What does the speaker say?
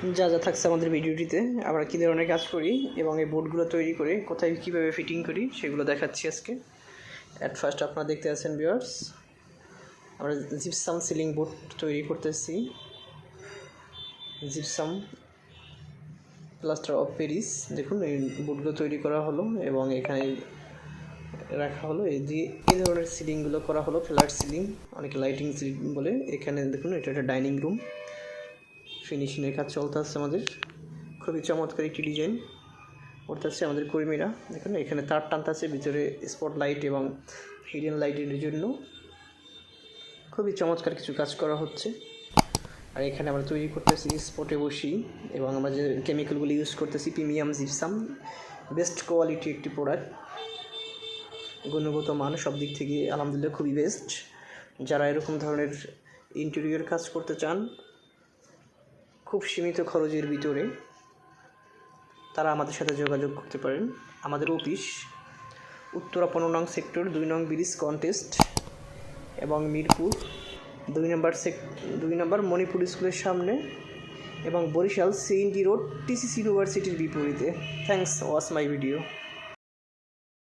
যা যা থাকছে আমাদের ভিডিওটিতে, আমরা কী ধরনের কাজ করি এবং এই বোর্ডগুলো তৈরি করে কোথায় কীভাবে ফিটিং করি, সেগুলো দেখাচ্ছি আজকে। অ্যাট ফার্স্ট আপনারা দেখতে আছেন ভিউয়ার্স আমরা জিপসাম সিলিং বোর্ড তৈরি করতেছি। জিপসাম প্লাস্টার অফ প্যারিস দেখুন, এই বোর্ডগুলো তৈরি করা হলো এবং এখানে রাখা হলো। এই দিয়ে এই ধরনের সিলিংগুলো করা হলো ফ্ল্যাট সিলিং অনেকে লাইটিং সিলিং বলে। এখানে দেখুন, এটা একটা ডাইনিং রুম ফিনিশিংয়ের কাজ চলতে আসছে আমাদের। খুবই চমৎকার একটি ডিজাইন করতেছে আমাদের কর্মীরা। দেখুন, এখানে তার টানতেছে, ভিতরে স্পট লাইট এবং হিডেন লাইটের জন্য। খুবই চমৎকার কিছু কাজ করা হচ্ছে। আর এখানে আমরা তৈরি করতেছি স্পটে বসি এবং আমরা যে কেমিক্যালগুলো ইউজ করতেছি প্রিমিয়াম জিপসাম বেস্ট কোয়ালিটি একটি প্রোডাক্ট গুণগত মান সব দিক থেকে আলহামদুলিল্লাহ খুবই বেস্ট যারা এরকম ধরনের ইন্টেরিয়র কাজ করতে চান খুব সীমিত খরচের ভিতরে তারা আমাদের সাথে যোগাযোগ করতে পারেন। আমাদের অফিস উত্তরা পনেরো নং সেক্টর দুই নং ব্রিজ কন্টেস্ট এবং মিরপুর দুই নম্বর সেক, দুই নম্বর মণিপুর স্কুলের সামনে এবং বরিশাল সিএনজি রোড টিসিসি ইউনিভার্সিটির বিপরীতে। Thanks watch my video